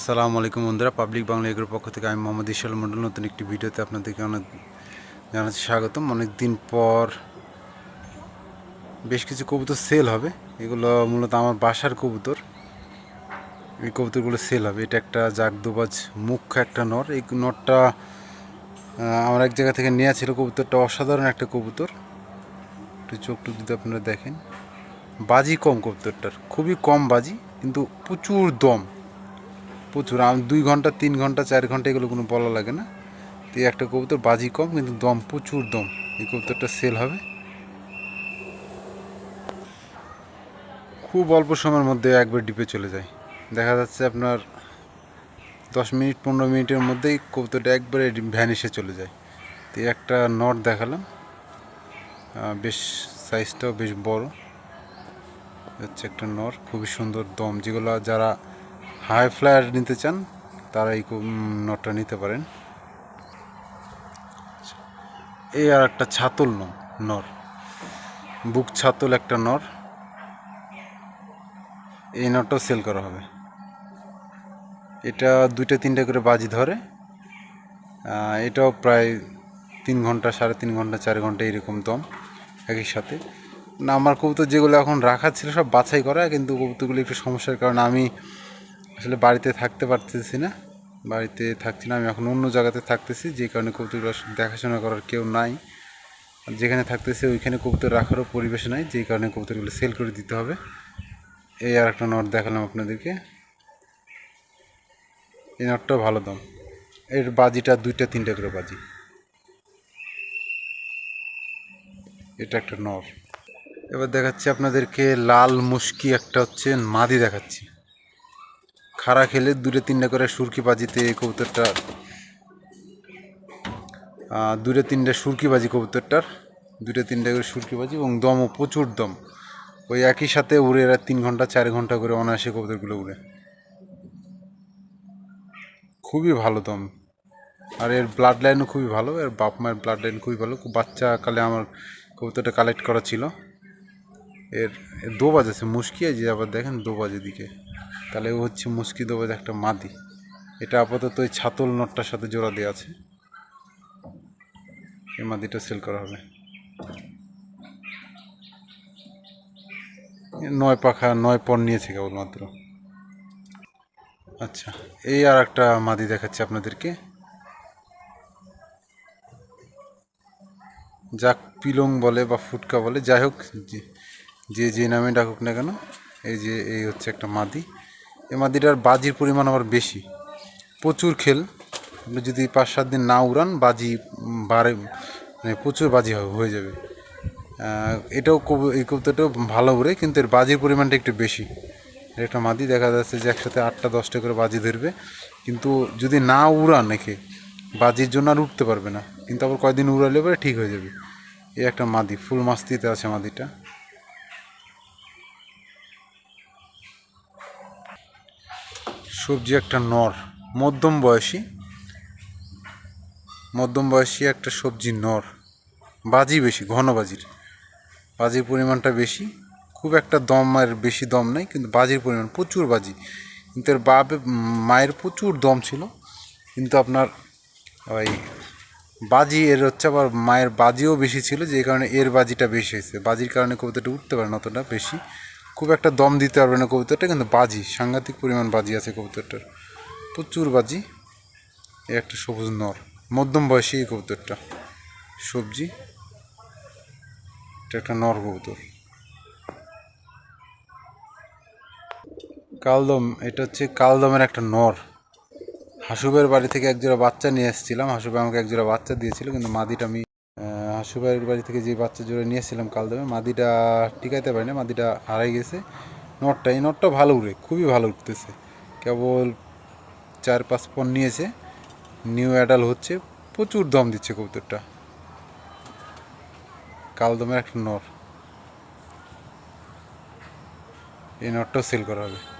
আসসালামু আলাইকুম বন্ধুরা পাবলিক বাংলা এগুলোর পক্ষ থেকে আমি মোহাম্মদ ইশাল মন্ডল নতুন একটি ভিডিওতে আপনাদেরকে অনেক জানাচ্ছি স্বাগতম। অনেক দিন পর বেশ কিছু কবুতর সেল হবে। এগুলো মূলত আমার বাসার কবুতর। এই কবুতরগুলো সেল হবে। এটা একটা জাগদোবাজ মুখ্য একটা নর। এই নরটা আমার এক জায়গা থেকে নেওয়া ছিল কবুতরটা। অসাধারণ একটা কবুতর। একটু চোখ টুক যদি আপনারা দেখেন। বাজি কম কবুতরটার। খুবই কম বাজি, কিন্তু প্রচুর দম। প্রচুর। দুই ঘণ্টা, তিন ঘণ্টা, চার ঘণ্টা এগুলো কোনো বলা লাগে না। তো একটা কবুতর বাজি কম, কিন্তু দম, প্রচুর দম। এই কবুতরটা সেল হবে। খুব অল্প সময়ের মধ্যে একবার ডিপে চলে যায়। দেখা যাচ্ছে আপনার দশ মিনিট, পনেরো মিনিটের মধ্যেই কবুতরটা একবারে ভ্যানিশে চলে যায়। তো একটা নট দেখালাম। বেশ সাইজটাও বেশ বড়। হচ্ছে একটা নর খুবই সুন্দর দম। যেগুলো যারা হাই ফ্লায়ার নিতে চান, তারা এই নটটা নিতে পারেন। এই আর একটা ছাতল নর। বুক ছাতল একটা নর। এই নটটাও সেল করা হবে। এটা দুইটা তিনটা করে বাজি ধরে। এটাও প্রায় তিন ঘণ্টা, সাড়ে তিন ঘণ্টা, চার ঘণ্টা এরকম দম একই সাথে। না, আমার কবুতর যেগুলো এখন রাখা ছিল সব বাছাই করা, কিন্তু কবুতরগুলো একটু সমস্যার কারণে আমি আসলে বাড়িতে থাকতে পারতেছি না। বাড়িতে থাকছি না, আমি এখন অন্য জায়গাতে থাকতেছি, যে কারণে কবুতরগুলো দেখাশোনা করার কেউ নাই। যেখানে থাকতেছি ওইখানে কবুতর রাখারও পরিবেশ নাই যেই কারণে কবুতরগুলো সেল করে দিতে হবে। এই আর একটা নট দেখালাম আপনাদেরকে। এই নটটাও ভালো দাম। এর বাজিটা দুইটা, তিনটা করে বাজি। এটা একটা নর। এবার দেখাচ্ছি আপনাদেরকে লাল মুশকি একটা হচ্ছে মাদি দেখাচ্ছি। খাড়া খেলে দুটো তিনটা করে সুরকি বাজিতে এই কবুতরটা আহ, দুটো তিনটে সুরকি বাজি কবুতরটার দুটো তিনটা করে সুরকি বাজি এবং দমও প্রচুর দম। ওই একই সাথে উড়ে এরা তিন ঘণ্টা চার ঘণ্টা করে অনায়াসে কবুতরগুলো উড়ে। খুবই ভালো দম। আর এর ব্লাড লাইনও খুবই ভালো এর বাপ মায়ের ব্লাড লাইন খুবই ভালো। খুব বাচ্চাকালে আমার কবুতরটা কালেক্ট করা ছিল। এর দোবাজ আছে মুশকি আছে আবার দেখেন দোবাজের দিকে। তাহলে ও হচ্ছে মুশকি দোবাজ একটা মাদি। এটা আপাতত ওই ছাতল নটটার সাথে জোড়া দেওয়া আছে। এই মাদিটা সেল করা হবে। নয় পাখা, নয় পর নিয়েছে কেবলমাত্র আচ্ছা এই আর একটা মাদি দেখাচ্ছি আপনাদেরকে। যাক, পিলং বলে বা ফুটকা বলে, যাই হোক যে যে নামে ডাকুক না কেন, এই যে, এই হচ্ছে একটা মাদি। এই মাদিটার বাজির পরিমাণ আবার বেশি। প্রচুর খেল। আপনি যদি পাঁচ সাত দিন না উড়ান, বাজি বাড়ে মানে প্রচুর বাজি হয়ে যাবে। এটাও এই কবুতরটাও ভালো উড়ে, কিন্তু এর বাজির পরিমাণটা একটু বেশি। একটা মাদি দেখা যাচ্ছে যে একসাথে আটটা, দশটা করে বাজি ধরবে। কিন্তু যদি না উড়ান একে, বাজির জন্য আর উঠতে পারবে না। কিন্তু আবার কয়দিন উড়ালে পরে ঠিক হয়ে যাবে। এই একটা মাদি, ফুল মাস্তিতে আছে মাদিটা। সবজি একটা নর, মধ্যম বয়সী মধ্যম বয়সী একটা সবজি নর, বাজি বেশি, ঘন বাজির। বাজির পরিমাণটা বেশি, খুব একটা দম আর বেশি দম নাই, কিন্তু বাজির পরিমাণ, প্রচুর বাজি। কিন্তু এর বাপে, মায়ের প্রচুর দম ছিল, কিন্তু আপনার ওই বাজি, এর হচ্ছে আবার মায়ের বাজিও বেশি ছিল, যে কারণে এর বাজিটা বেশি হয়েছে। বাজির কারণে কবিতাটা উঠতে পারে না, অতটা বেশি। খুব একটা দম দিতে পারবে না কবিতাটা কিন্তু বাজি, সাংঘাতিক পরিমাণ বাজি আছে কবুতরটার। প্রচুর বাজি এ একটা সবুজ নর, মধ্যম বয়সী এই কবুতরটা। সবজি, এটা একটা নর কবুতর। কালদম, এটা হচ্ছে কালদমের একটা নর। হাসুবের বাড়ি থেকে একজোড়া বাচ্চা নিয়ে এসেছিলাম, হাসুবে আমাকে একজোড়া বাচ্চা দিয়েছিল, কিন্তু মাদিটা আমি হাসুবের বাড়ি থেকে যে বাচ্চা জোরে নিয়েছিলাম এসেছিলাম কালদমে, মাদিটা টিকাইতে পারি না মাদিটা হারাই গেছে। নটটা, এই নটটা ভালো উড়ে, খুবই ভালো উঠতেছে। কেবল চার, পাঁচ পন নিয়েছে নিউ অ্যাডাল হচ্ছে, প্রচুর দম দিচ্ছে কবুতরটা। কালদমের একটা নর। এই নটটাও সেল করা হবে।